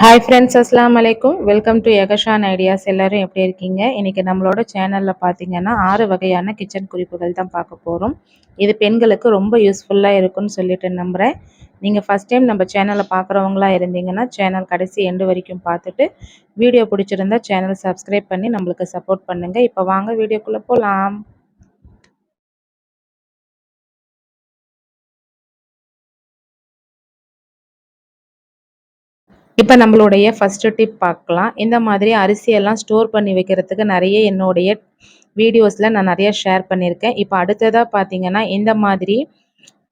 Hi friends அஸ்லாம் வலைக்கும் welcome to யகஷான் ideas எல்லோரும் எப்படி இருக்கீங்க? இன்றைக்கி நம்மளோட சேனலில் பார்த்தீங்கன்னா ஆறு வகையான கிச்சன் குறிப்புகள் தான் பார்க்க போகிறோம் இது பெண்களுக்கு ரொம்ப யூஸ்ஃபுல்லாக இருக்கும்னு சொல்லிட்டு நம்புகிறேன் நீங்கள் ஃபஸ்ட் டைம் நம்ம சேனலை பார்க்குறவங்களா இருந்தீங்கன்னா சேனல் கடைசி எண்டு வரைக்கும் பார்த்துட்டு வீடியோ பிடிச்சிருந்தா சேனல் சப்ஸ்கிரைப் பண்ணி நம்மளுக்கு சப்போர்ட் பண்ணுங்கள் இப்போ வாங்க வீடியோக்குள்ளே போகலாம் இப்போ நம்மளுடைய ஃபஸ்ட்டு டிப் பார்க்கலாம். இந்த மாதிரி அரிசியெல்லாம் ஸ்டோர் பண்ணி வைக்கிறதுக்கு நிறைய என்னுடைய வீடியோஸில் நான் நிறைய ஷேர் பண்ணியிருக்கேன். இப்போ அடுத்ததாக பார்த்தீங்கன்னா இந்த மாதிரி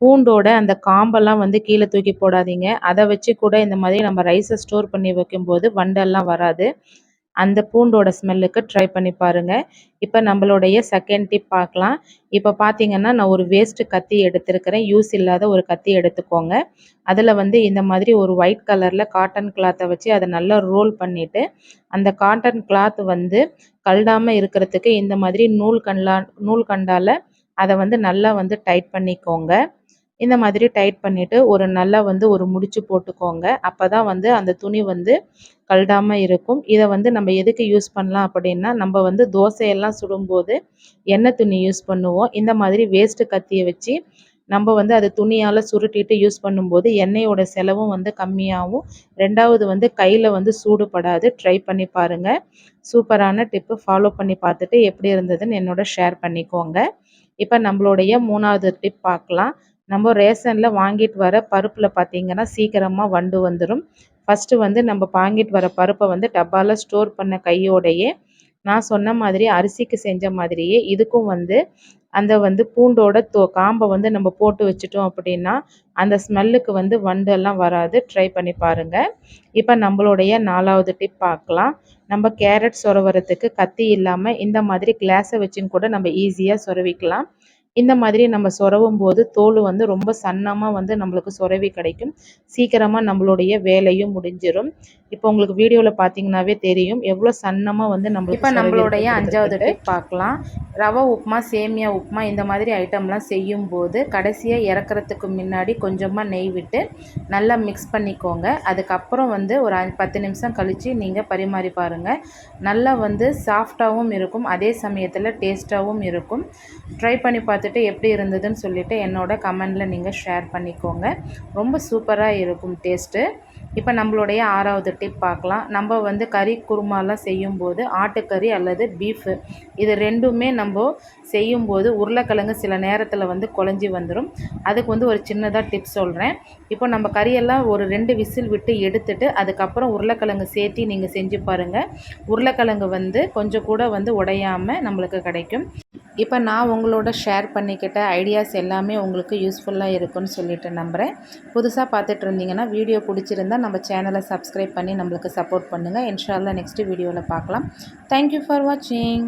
பூண்டோட அந்த காம்பெல்லாம் வந்து கீழே தூக்கி போடாதீங்க. அதை வச்சு கூட இந்த மாதிரி நம்ம ரைஸை ஸ்டோர் பண்ணி வைக்கும்போது வண்டெல்லாம் வராது. அந்த பூண்டோட ஸ்மெல்லுக்கு ட்ரை பண்ணி பாருங்கள் இப்போ நம்மளுடைய செகண்ட் டிப் பார்க்கலாம். இப்போ பார்த்தீங்கன்னா நான் ஒரு வேஸ்ட்டு கத்தி எடுத்திருக்கிறேன். யூஸ் இல்லாத ஒரு கத்தி எடுத்துக்கோங்க. அதில் வந்து இந்த மாதிரி ஒரு ஒயிட் கலரில் காட்டன் கிளாத்தை வச்சு அதை நல்லா ரோல் பண்ணிவிட்டு அந்த காட்டன் கிளாத் வந்து கல்டாமல் இருக்கிறதுக்கு இந்த மாதிரி நூல் கண்டா நூல் கண்டால் அதை வந்து நல்லா வந்து டைட் பண்ணிக்கோங்க. இந்த மாதிரி டைட் பண்ணிவிட்டு ஒரு நல்லா வந்து ஒரு முடிச்சு போட்டுக்கோங்க. அப்போ தான் வந்து அந்த துணி வந்து கழடாமல் இருக்கும். இதை வந்து நம்ம எதுக்கு யூஸ் பண்ணலாம் அப்படின்னா நம்ம வந்து தோசையெல்லாம் சுடும்போது எண்ணெய் துணி யூஸ் பண்ணுவோம். இந்த மாதிரி வேஸ்ட்டு கத்தியை வச்சு நம்ம வந்து அதை துணியால் சுருட்டிட்டு யூஸ் பண்ணும்போது எண்ணெயோட செலவும் வந்து கம்மியாகும். ரெண்டாவது வந்து கையில் வந்து சூடுபடாது. ட்ரை பண்ணி பாருங்கள் சூப்பரான டிப்பு ஃபாலோ பண்ணி பார்த்துட்டு எப்படி இருந்ததுன்னு என்னோட ஷேர் பண்ணிக்கோங்க. இப்போ நம்மளுடைய மூணாவது டிப் பார்க்கலாம். நம்ம ரேஷனில் வாங்கிட்டு வர பருப்பில் பார்த்திங்கன்னா சீக்கிரமாக வண்டு வந்துடும் ஃபஸ்ட்டு வந்து நம்ம வாங்கிட்டு வர பருப்பை வந்து டப்பாவில் ஸ்டோர் பண்ண கையோடையே நான் சொன்ன மாதிரி அரிசிக்கு செஞ்ச மாதிரியே இதுக்கும் வந்து அந்த வந்து பூண்டோட தோ காம்பை வந்து நம்ம போட்டு வச்சுட்டோம் அப்படின்னா அந்த ஸ்மெல்லுக்கு வந்து வண்டெல்லாம் வராது. ட்ரை பண்ணி பாருங்கள் இப்போ நம்மளுடைய நாலாவது டிப் பார்க்கலாம் நம்ம கேரட் சொரவரத்துக்கு கத்தி இல்லாமல் இந்த மாதிரி கிளாஸை வச்சுன்னு கூட நம்ம ஈஸியாக சொரவிக்கலாம். இந்த மாதிரி நம்ம சொரவும் போது தோல் வந்து ரொம்ப சன்னமாக வந்து நம்மளுக்கு சொரவி கிடைக்கும். சீக்கிரமாக நம்மளுடைய வேலையும் முடிஞ்சிடும் இப்போ உங்களுக்கு வீடியோவில் பார்த்தீங்கன்னாவே தெரியும். எவ்வளோ சன்னமாக வந்து நம்ம இப்போ நம்மளுடைய அஞ்சாவது டிப் பார்க்கலாம் ரவை உப்புமா சேமியா உப்புமா இந்த மாதிரி ஐட்டம்லாம் செய்யும்போது கடைசியாக இறக்குறதுக்கு முன்னாடி கொஞ்சமாக நெய் விட்டு நல்லா மிக்ஸ் பண்ணிக்கோங்க. அதுக்கப்புறம் வந்து ஒரு பத்து நிமிஷம் கழித்து நீங்கள் பரிமாறி பாருங்கள் நல்லா வந்து சாஃப்டாகவும் இருக்கும். அதே சமயத்தில் டேஸ்ட்டாகவும் இருக்கும். ட்ரை பண்ணி பார்த்துட்டு எப்படி இருந்ததுன்னு சொல்லிவிட்டு என்னோட கமெண்டில் நீங்கள் ஷேர் பண்ணிக்கோங்க. ரொம்ப சூப்பராக இருக்கும் டேஸ்ட்டு இப்போ நம்மளுடைய ஆறாவது டிப் பார்க்கலாம். நம்ம வந்து கறி குருமாலாம் செய்யும்போது ஆட்டுக்கறி அல்லது பீஃபு இது ரெண்டுமே நம்ம செய்யும்போது உருளைக்கிழங்கு சில நேரத்தில் வந்து குழஞ்சி வந்துடும் அதுக்கு வந்து ஒரு சின்னதாக டிப்ஸ் சொல்கிறேன் இப்போ நம்ம கறியெல்லாம் ஒரு ரெண்டு விசில் விட்டு எடுத்துட்டு அதுக்கப்புறம் உருளைக்கிழங்கு சேர்த்தி நீங்கள் செஞ்சு பாருங்கள் உருளைக்கிழங்கு வந்து கொஞ்சம் கூட வந்து உடையாமல் நம்மளுக்கு கிடைக்கும். இப்போ நான் உங்களோட ஷேர் பண்ணிக்கிட்ட ஐடியாஸ் எல்லாமே உங்களுக்கு யூஸ்ஃபுல்லாக இருக்குன்னு சொல்லிட்டு நம்புகிறேன் புதுசாக பார்த்துட்டு இருந்தீங்கன்னா வீடியோ பிடிச்சிருந்தால் நம்ம சேனலை சப்ஸ்கிரைப் பண்ணி நம்மளுக்கு சப்போர்ட் பண்ணுங்கள் இன்ஷால்லா நெக்ஸ்ட்டு வீடியோவில் பார்க்கலாம். தேங்க்யூ ஃபார் வாட்சிங்